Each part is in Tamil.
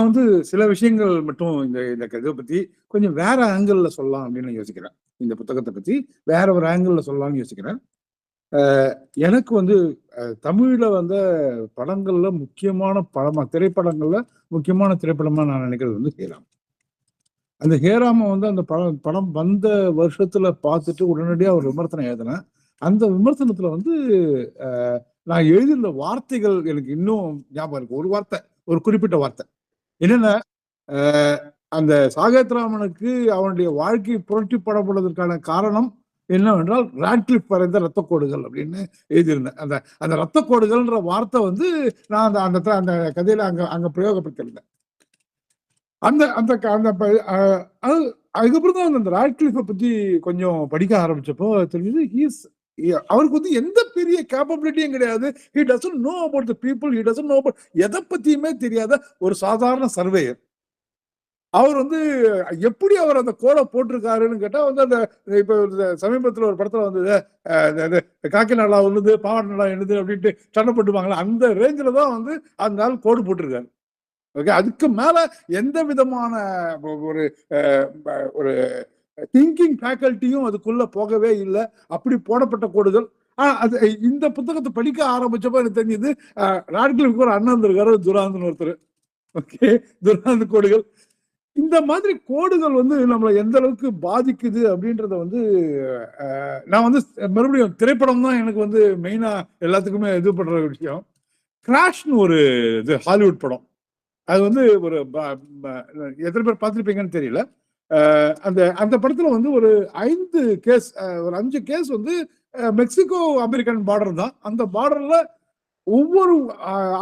நான் வந்து சில விஷயங்கள் மட்டும் இந்த இந்த இதை பத்தி கொஞ்சம் வேற ஆங்கிள் சொல்லலாம் அப்படின்னு யோசிக்கிறேன். இந்த புத்தகத்தை பத்தி வேற ஒரு ஆங்கிள் சொல்லலாம்னு யோசிக்கிறேன். எனக்கு வந்து தமிழ்ல வந்த படங்கள்ல முக்கியமான படமா திரைப்படங்கள்ல முக்கியமான திரைப்படமா நான் நினைக்கிறது வந்து ஹேராம். அந்த ஹேராம வந்து அந்த படம் படம் வந்த வருஷத்துல பார்த்துட்டு உடனடியாக ஒரு விமர்சனம் எழுதினேன். அந்த விமர்சனத்துல வந்து நான் எழுதியுள்ள வார்த்தைகள் எனக்கு இன்னும் ஞாபகம் இருக்கு. ஒரு வார்த்தை ஒரு குறிப்பிட்ட வார்த்தை. என்னன்னா அந்த சாகத்ராமனுக்கு அவனுடைய வாழ்க்கை புரட்டி படப்படுவதற்கான காரணம் என்னவென்றால் ராட்லிப் வரைந்த இரத்த கோடுகள் அப்படின்னு எழுதியிருந்தேன். அந்த அந்த ரத்த கோடுகள்ன்ற வார்த்தை வந்து நான் அந்த அந்த அந்த கதையில அங்க அங்க பிரயோகப்படுத்தியிருந்தேன். அந்த அந்த க- அந்த அது அதுக்கப்புறம் தான் அந்த ராட்லிஃபை பத்தி கொஞ்சம் படிக்க ஆரம்பிச்சப்போ தெரிஞ்சது ஹீஸ் அவருக்கு வந்து எந்த பெரிய கேப்பபிலிட்டியும் கிடையாது. He doesn't know about the people he doesn't know about எதை பத்தியுமே தெரியாத ஒரு சாதாரண சர்வேயர் அவர் வந்து எப்படி அவர் அந்த கோடை போட்டிருக்காருன்னு கேட்டா வந்து அந்த இப்ப இந்த சமீபத்துல ஒரு படத்துல வந்தது காக்கி நல்லா உள்ளது பாவாடை நல்லா எழுது அப்படின்ட்டு சண்டை போட்டுப்பாங்களா அந்த ரேஞ்சில தான் வந்து அந்த ஆள் கோடு போட்டிருக்காரு. ஓகே அதுக்கு மேல எந்த விதமான ஒரு ஒரு திங்கிங் ஃபேக்கல்ட்டியும் அதுக்குள்ள போகவே இல்லை. அப்படி போடப்பட்ட கோடுகள். ஆனா அது இந்த புத்தகத்தை படிக்க ஆரம்பிச்சப்ப எனக்கு தெரிஞ்சது ராட்கிளிஃப்க்கு ஒரு அண்ணன் இருக்காரு துராந்தன் ஒருத்தர். ஓகே துராந்த கோடுகள். இந்த மாதிரி கோடுகள் வந்து நம்மளை எந்த அளவுக்கு பாதிக்குது அப்படின்றத வந்து நான் வந்து மறுபடியும் திரைப்படம் தான் எனக்கு வந்து மெயினா எல்லாத்துக்குமே இது பண்ற விஷயம். கிராஷ்னு ஒரு இது ஹாலிவுட் படம். அது வந்து ஒரு ப- எத்தனை பேர் பார்த்துருப்பீங்கன்னு தெரியல. அந்த அந்த படத்துல வந்து ஒரு ஐந்து கேஸ் ஒரு அஞ்சு கேஸ் வந்து மெக்சிகோ அமெரிக்கன் பார்டர் தான். அந்த பார்டர்ல ஒவ்வொரு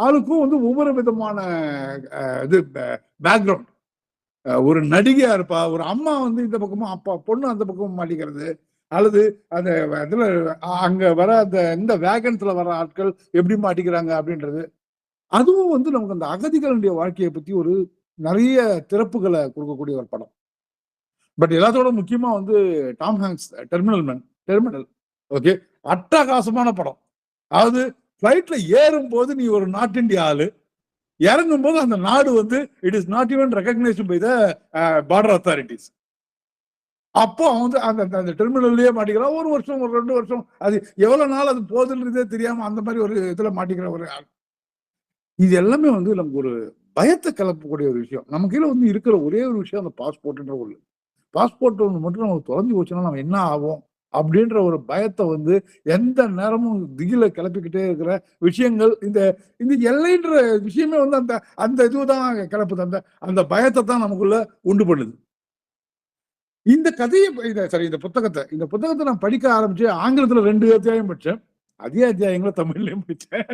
ஆளுக்கும் வந்து ஒவ்வொரு விதமான இது பேக்ரவுண்ட் ஒரு நடிகையா இருப்பா ஒரு அம்மா வந்து இந்த பக்கமும் அப்பா பொண்ணு அந்த பக்கமும் மாட்டிக்கிறது அல்லது அந்த இதுல அங்க வர அந்த இந்த வேகன்ஸ்ல வர ஆட்கள் எப்படி மாட்டிக்கிறாங்க அப்படின்றது. அதுவும் வந்து நமக்கு அந்த அகதிகளுடைய வாழ்க்கையை பத்தி ஒரு நிறைய திறப்புகளை கொடுக்கக்கூடிய ஒரு படம். பட் எல்லாத்தோட முக்கியமா வந்து Tom Hanks Terminal man Terminal okay? அட்டகாசமான படம். அதாவது ஃப்ளைட்ல ஏறும் போது நீ ஒரு நாட் இண்டியா ஆளு. இறங்கும் போது அந்த நாடு வந்து it is not even recognised by the border authorities அப்போ அவன் வந்து அந்த அந்த- அந்த டெர்மினல்லயே மாட்டிக்கிறான். ஒரு வருஷம் ஒரு ரெண்டு வருஷம் அது எவ்வளவு நாள் அது போதுன்றதே தெரியாம அந்த மாதிரி ஒரு இதுல மாட்டிக்கிற ஒரு ஆள். இது எல்லாமே வந்து நமக்கு ஒரு பயத்தை கிளப்பக்கூடிய ஒரு விஷயம். நம்ம கீழே வந்து இருக்கிற ஒரே ஒரு விஷயம் அந்த பாஸ்போர்ட்ன்ற ஒரு பாஸ்போர்ட் ஒன்று மட்டும் நமக்கு தொலைஞ்சு போச்சுன்னா நம்ம என்ன ஆகும்? அப்படின்ற ஒரு பயத்தை வந்து எந்த நேரமும் திகில கிளப்பிக்கிட்டே இருக்கிற விஷயங்கள் இந்த இந்த எல்லைன்ற விஷயமே வந்து அந்த அந்த இதுதான் கிளப்புது. அந்த அந்த பயத்தை தான் நமக்குள்ள உண்டு பண்ணுது. இந்த கதையை இந்த சரி இந்த புத்தகத்தை இந்த புத்தகத்தை நான் படிக்க ஆரம்பிச்சு ஆங்கிலத்துல ரெண்டு அத்தியாயம் படித்தேன் அதே அத்தியாயங்களை தமிழ்லையும் படித்தேன்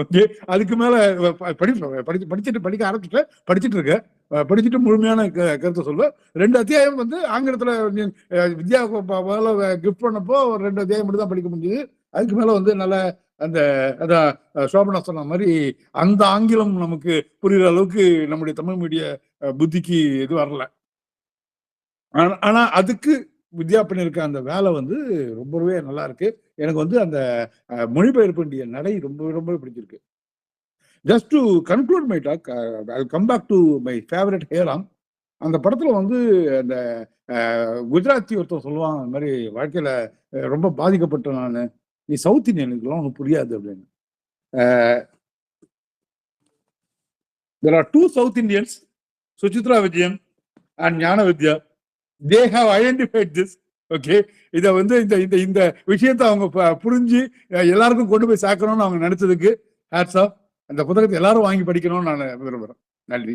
ஓகே அதுக்கு மேல ப- படி படிச்சு படிச்சுட்டு படிக்க ஆரம்பிச்சுட்டு படிச்சுட்டு இருக்க படிச்சுட்டு முழுமையான க- கருத்தை சொல்லுவேன் ரெண்டு அத்தியாயம் வந்து ஆங்கிலத்துல வித்யா அஹ் வித்யா கிஃப்ட் பண்ணப்போ ஒரு ரெண்டு அத்தியாயம் மட்டும் தான் படிக்க முடிஞ்சது. அதுக்கு மேல வந்து நல்ல அந்த அதான் சோபனா சொன்ன மாதிரி அந்த ஆங்கிலம் நமக்கு புரியுற அளவுக்கு நம்முடைய தமிழ் மீடிய புத்திக்கு இது வரல. ஆனா அதுக்கு வித்யா பண்ணியிருக்க அந்த வேலை வந்து ரொம்பவே நல்லா இருக்கு எனக்கு வந்து அந்த மொழிபெயர்ப்புடைய நடை ரொம்ப ரொம்ப பிடிச்சிருக்கு. Just to conclude my talk I come back to my favourite Hey Ram அந்த படத்துல வந்து அந்த குஜராத்தி ஒருத்தன் சொல்லுவான் அந்த மாதிரி வாழ்க்கையில ரொம்ப பாதிக்கப்பட்ட நான். நீ சவுத் இந்தியனுக்குலாம் ஒன்றும் புரியாது அப்படின்னு. There are two South Indians Suchitra Vijayan and Gnana Vidya they have identified this okay இதை வந்து இந்த இந்த இந்த விஷயத்தை அவங்க ப- புரிஞ்சு எல்லாருக்கும் கொண்டு போய் சேர்க்கணும்னு அவங்க நினைச்சதுக்கு ஹேட்ஸ் ஆஃப் அந்த புத்தகத்தை எல்லாரும் வாங்கி படிக்கணும்னு நான் விரும்புகிறேன் நன்றி.